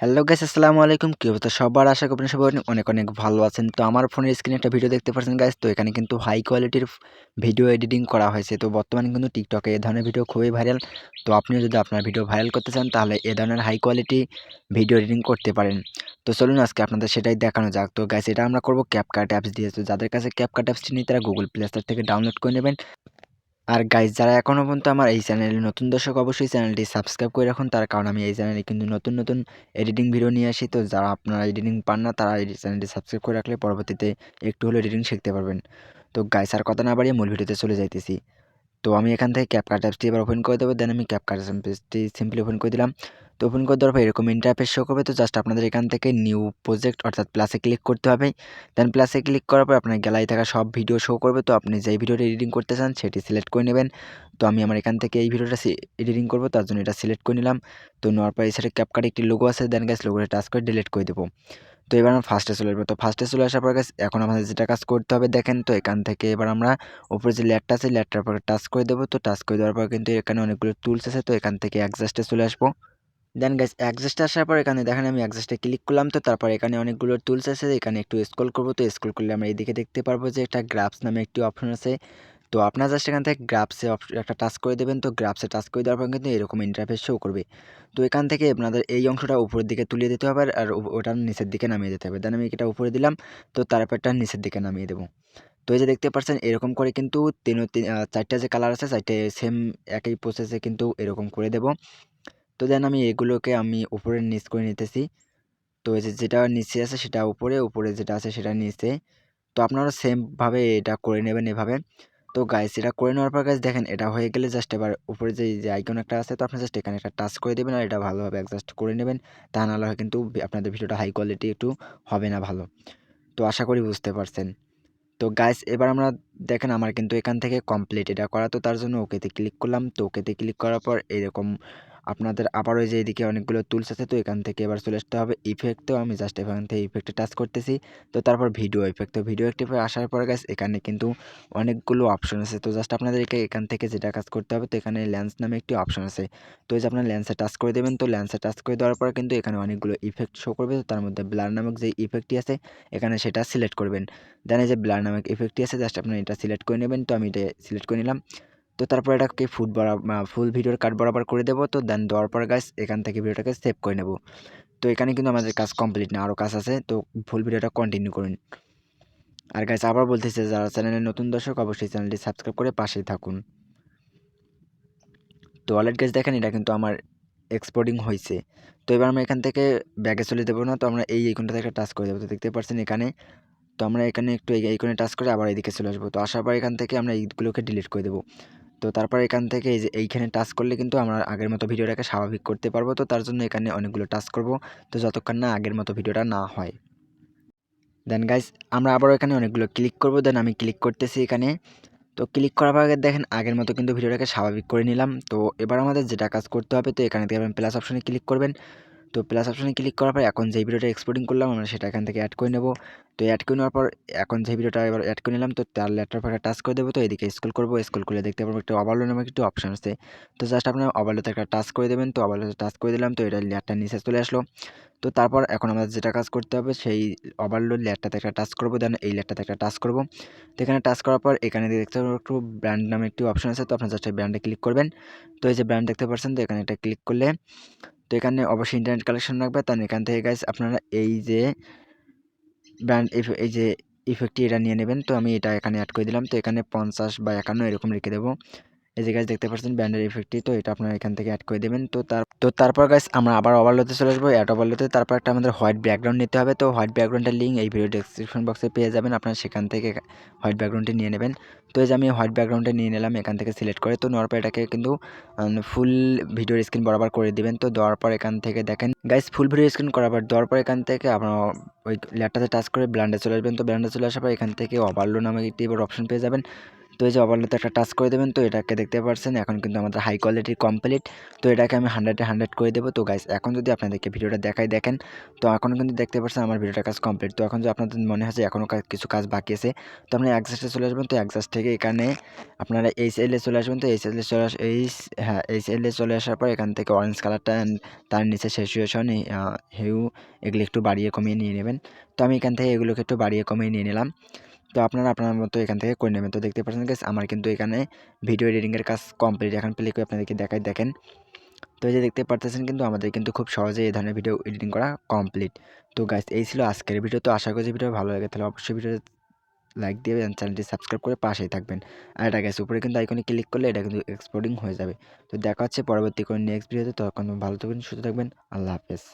Hello guys আসসালামু আলাইকুম। কি অবস্থা? সবার আশা করি সবাই অনেক অনেক ভালো আছেন। তো আমার ফোনের স্ক্রিনে একটা ভিডিও দেখতে পাচ্ছেন গাইস তো এখানে কিন্তু হাই কোয়ালিটির ভিডিও এডিটিং করা হয়েছে। তো বর্তমানে কিন্তু টিকটকে এ ধরনের ভিডিও খুবই ভাইরাল তো আপনিও যদি আপনার ভিডিও ভাইরাল করতে চান, তাহলে এ ধরনের হাই কোয়ালিটি ভিডিও এডিটিং করতে পারেন। তো চলুন আজকে আপনাদের সেটাই দেখানো যাক। তো গাইস এটা আমরা করব ক্যাপকাট অ্যাপস দিয়ে। তো যাদের কাছে ক্যাপকাট অ্যাপসটি নেই, তারা গুগল প্লে স্টোর থেকে ডাউনলোড করে নেবেন। আর গাইজ যারা এখনও পর্যন্ত আমার এই চ্যানেলে নতুন দর্শক, অবশ্যই চ্যানেলটি সাবস্ক্রাইব করে রাখুন। তার কারণ আমি এই চ্যানেলে কিন্তু নতুন নতুন এডিটিং ভিডিও নিয়ে আসি। তো যারা আপনারা এডিটিং পান না, তারা এই চ্যানেলটি সাবস্ক্রাইব করে রাখলে পরবর্তীতে একটু হলেও এডিটিং শিখতে পারবেন। তো গাইজ আর কথা না বাড়িয়ে মূল ভিডিওতে চলে যাইতেছি। তো আমি এখান থেকে ক্যাপকাট অ্যাপসটি এবার ওপেন করে দেবো। দেন আমি ক্যাপকাট অ্যাপসটি সিম্পলি ওপেন করে দিলাম। তো ওপেন করে দেওয়ার পর এরকম ইন্টারফেস শো করবে, তো জাস্ট আপনাদের এখান থেকে নিউ প্রজেক্ট অর্থাৎ প্লাসে ক্লিক করতে হবে। দেন প্লাসে ক্লিক করার পর আপনার গ্যালারি থাকা সব ভিডিও শো করবে, তো আপনি যেই ভিডিওটা এডিটিং করতে চান সেটি সিলেক্ট করে নেবেন। তো আমি আমার এখান থেকে এই ভিডিওটা এডিটিং করব, তার জন্য এটা সিলেক্ট করে নিলাম। তো নেওয়ার পর এই সাইডে ক্যাপকাট একটি লোগো আছে দেন গ্যাস লোগোটা টাচ করে ডিলিট করে দেবো। তো এবার আমরা ফার্স্টে চলে আসব। তো ফার্স্টে চলে আসার পর গাছ এখন আমাদের যেটা কাজ করতে হবে দেখেন, তো এখান থেকে এবার আমরা উপরে যে ল্যাটটা আছে ল্যাটটার পরে টাচ করে দেবো। তো টাচ করে দেওয়ার পর কিন্তু এখানে অনেকগুলো টুলস আছে, তো এখান থেকে অ্যাডজাস্টে চলে আসব। দেন গাইস অ্যাডজাস্টে আসার পর এখানে দেখেন আমি অ্যাডজাস্টে ক্লিক করলাম তো তারপর এখানে অনেকগুলো টুলস আছে, এখানে একটু স্ক্রল করব তো স্ক্রল করলে আমরা এইদিকে দেখতে পারব যে একটা গ্রাফস নামে একটি অপশন আছে। তো আপনার জাস্ট এখান থেকে গ্রাফসে একটা টাচ করে দেবেন তো গ্রাফসে টাচ করে দেওয়ার পর কিন্তু এরকম ইন্টারফেস শো করবে। তো এখান থেকে আপনাদের এই অংশটা উপরের দিকে তুলিয়ে দিতে হবে আর ওটা নিচের দিকে নামিয়ে দিতে হবে। দেন আমি এটা উপরে দিলাম তো তারপরটা নিচের দিকে নামিয়ে দেবো। তো এই যে দেখতে পাচ্ছেন এরকম করে কিন্তু তিন চারটা যে কালার আছে, চারটে সেম একই প্রসেসে কিন্তু এরকম করে দেব। তো দেন আমি এগুলোকে আমি উপরে নিচ করে নিতেছি। তো এই যে যেটা নিচে আছে সেটা উপরে উপরে যেটা আছে সেটা নিচে। তো আপনারা সেমভাবে এটা করে নেবেন এভাবে। তো গাইস এটা করে নেওয়ার পর গাইস দেখেন এটা হয়ে গেলে জাস্ট এবার উপরে যে যে আইকন একটা আছে, তো আপনি জাস্ট এখানে একটা টাচ করে দেবেন আর এটা ভালোভাবে অ্যাডজাস্ট করে নেবেন। তা নাহলে কিন্তু আপনাদের ভিডিওটা হাই কোয়ালিটি একটু হবে না ভালো। তো আশা করি বুঝতে পারছেন। তো গাইস এবার আমরা দেখেন আমার কিন্তু এখান থেকে কমপ্লিট এটা করা। তো তার জন্য ওকেতে ক্লিক করলাম। তো ওকেতে ক্লিক করার পর এরকম আপনাদের আবার ওই যে এদিকে অনেকগুলো টুলস আছে, তো এখান থেকে এবার চলে আসতে হবে ইফেক্টেও আমি জাস্ট এখান থেকে ইফেক্টে টাচ করতেছি। তো তারপর ভিডিও ইফেক্ট তো ভিডিও ইফেক্টে আসার পর গাছ এখানে কিন্তু অনেকগুলো অপশন আছে। তো জাস্ট আপনাদেরকে এখান থেকে যেটা কাজ করতে হবে, তো এখানে ল্যান্স নামে একটি অপশন আছে। তো এই যে আপনার ল্যান্সে টাচ করে দেবেন, তো ল্যান্সে টাচ করে দেওয়ার পর কিন্তু এখানে অনেকগুলো ইফেক্ট শো করবে। তো তার মধ্যে ব্লার নামক যে ইফেক্টটি আছে, এখানে সেটা সিলেক্ট করবেন। দেন এই যে ব্লার নামক ইফেক্টটি আছে জাস্ট আপনার এটা সিলেক্ট করে নেবেন। তো আমি এটা সিলেক্ট করে নিলাম। তো তারপর এটাকে ফুট বরাবর ফুল ভিডিওর কাট বরাবর করে দেবো। তো দেন দেওয়ার পর গাছ এখান থেকে ভিডিওটাকে সেভ করে নেব। তো এখানে কিন্তু আমাদের কাজ কমপ্লিট না আরও কাজ আছে। তো ফুল ভিডিওটা কন্টিনিউ করুন। আর গাছ আবার বলতেছে, যারা চ্যানেলের নতুন দর্শক, অবশ্যই চ্যানেলটি সাবস্ক্রাইব করে পাশেই থাকুন। তো ওয়ালেট গাছ দেখেন এটা কিন্তু আমার এক্সপোর্টিং হয়েছে তো এবার আমরা এখান থেকে ব্যাগে চলে দেবো না। তো আমরা এই আইকনটা থেকে টাচ করে দেবো। তো দেখতে পাচ্ছেন এখানে। তো আমরা এখানে একটু আইকনে টাচ করে আবার এদিকে চলে আসব। তো আসার পর এখান থেকে আমরা এইগুলোকে ডিলিট করে দেবো। তো তারপর এখান থেকে এই যে এইখানে টাচ করলে কিন্তু আমরা আগের মতো ভিডিওটাকে স্বাভাবিক করতে পারব। তো তার জন্য এখানে অনেকগুলো টাচ করব। তো যতক্ষণ না আগের মতো ভিডিওটা না হয়। দেন গাইস আমরা আবারও এখানে অনেকগুলো ক্লিক করব। দেন আমি ক্লিক করতেছি এখানে। তো ক্লিক করার পর দেখেন আগের মতো কিন্তু ভিডিওটাকে স্বাভাবিক করে নিলাম। তো এবার আমাদের যেটা কাজ করতে হবে, তো এখানে থেকে প্লাস অপশনে ক্লিক করবেন। তো প্লাস অপশনে ক্লিক করার পর এখন যে ভিডিওটা এক্সপোর্টিং করলাম, আমরা সেটা এখান থেকে অ্যাড করে নেব। তো অ্যাড করে নেওয়ার পর এখন যে ভিডিওটা এবার অ্যাড করে নিলাম, তো তার ল্যাপটপ একটা টাচ করে দেবো। তো এদিকে স্কুল করব স্কুল করলে দেখতে পারব একটা ওভারলো নামে একটু অপশন আছে। তো জাস্ট আপনার ওভারলোতে একটা টাচ করে দেবেন, তো ওভারলোতে টাচ করে দিলাম, তো এটা ল্যাটটা নিচে চলে আসলো। তো তারপর এখন আমাদের যেটা কাজ করতে হবে, সেই ওভারলোড ল্যাটটাতে একটা টাচ করব দেন এই ল্যাটটাতে একটা টাচ করব। তো এখানে টাচ করার পর এখানে দেখতে পারব একটু ব্র্যান্ড নামে একটি অপশন আছে, তো আপনার জাস্ট ব্র্যান্ডে ক্লিক করবেন। তো এই যে ব্র্যান্ড দেখতে পাচ্ছেন, তো এখানে এটা ক্লিক করলে তো এখানে অবশ্যই ইন্টারনেট কালেকশন রাখবে। তাহলে এখান থেকে গাইজ আপনারা এই যে ব্র্যান্ড এই যে ইফেক্টটি এটা নিয়ে নেবেন। তো আমি এটা এখানে অ্যাড করে দিলাম। তো এখানে পঞ্চাশ বা একান্ন এরকম রেখে দেবো। এই যে গাছ দেখতে পাচ্ছেন ব্র্যান্ডের ইফেক্টটি তো এটা আপনারা এখান থেকে অ্যাড করে দেবেন। তো তার, তো তারপর গাছ আমরা আবার ওভারলোতে চলে আসব। অ্যাড ওভারলোতে তারপর একটা আমাদের হোয়াইট ব্যাকগ্রাউন্ড নিতে হবে। তো হোয়াইট ব্যাকগ্রাউন্ডের লিঙ্ক এই ভিডিও ডিসক্রিপশন বক্সে পেয়ে যাবেন। আপনারা সেখান থেকে হোয়াইট ব্যাকগ্রাউন্ডটি নিয়ে নেবেন। তো এই যে আমি হোয়াইট ব্যাকগ্রাউন্ডে নিয়ে নিলাম, এখান থেকে সিলেক্ট করে। তো নেওয়ার পর এটাকে কিন্তু ফুল ভিডিওর স্ক্রিন বরাবর করে দিবেন। তো দেওয়ার পর এখান থেকে দেখেন গাইস ফুল ভিডিও স্ক্রিন করার পর, দেওয়ার পর এখান থেকে আপনার ওই ল্যাপটাতে টাচ করে ব্ল্যান্ডে চলে আসবেন। তো ব্ল্যান্ডে চলে আসার পর এখান থেকে ওভারলো নামে একটি এবার অপশন পেয়ে যাবেন। তো এই যে ওভারলেতে একটা টাচ করে দেবেন, তো এটাকে দেখতে পাচ্ছেন এখন কিন্তু আমাদের হাই কোয়ালিটির কমপ্লিট তো এটাকে আমি হান্ড্রেডে হান্ড্রেড করে দেবো। তো গাইস এখন যদি আপনাদেরকে ভিডিওটা দেখাই দেখেন, তো এখন কিন্তু দেখতে পাচ্ছেন আমার ভিডিওটা কাজ কমপ্লিট তো এখন যদি আপনাদের মনে হয় যে এখনও কিছু কাজ বাকি আছে, তো আপনি অ্যাডজাস্টে চলে আসবেন। তো অ্যাডজাস্ট থেকে এখানে আপনারা এইচ এল এ চলে আসবেন। তো এইচ এল এ চলে আস এইচ হ্যাঁ এইচ এল এ চলে আসার পর এখান থেকে অরেঞ্জ কালারটা তার নিচে সিচুয়েশন হেউ এগুলো একটু বাড়িয়ে কমিয়ে নিয়ে নেবেন। তো আমি এখান থেকে এগুলোকে একটু বাড়িয়ে কমিয়ে নিয়ে নিলাম। তো আপনারা আপনার মতো এখান থেকে করে নেবেন। তো দেখতে পাচ্ছেন গাইস আমার কিন্তু এখানে ভিডিও এডিটিংয়ের কাজ কমপ্লিট এখন প্লে করে আপনাদেরকে দেখাই, দেখেন। তো এই যে দেখতে পারতেছেন কিন্তু আমাদের কিন্তু খুব সহজে এই ধরনের ভিডিও এডিটিং করা কমপ্লিট তো গাইস এই ছিল আজকের ভিডিও তো আশা করছি ভিডিও ভালো লাগে। তাহলে অবশ্যই ভিডিও লাইক দিয়ে চ্যানেলটি সাবস্ক্রাইব করে পাশেই থাকবেন। আর এটা গেছে উপরে কিন্তু আইকনে ক্লিক করলে এটা কিন্তু এক্সপোর্টিং হয়ে যাবে। তো দেখা হচ্ছে পরবর্তী কোনো নেক্সট ভিডিওতে তখন ভালো থাকবেন, সুস্থ থাকবেন। আল্লাহ হাফেজ।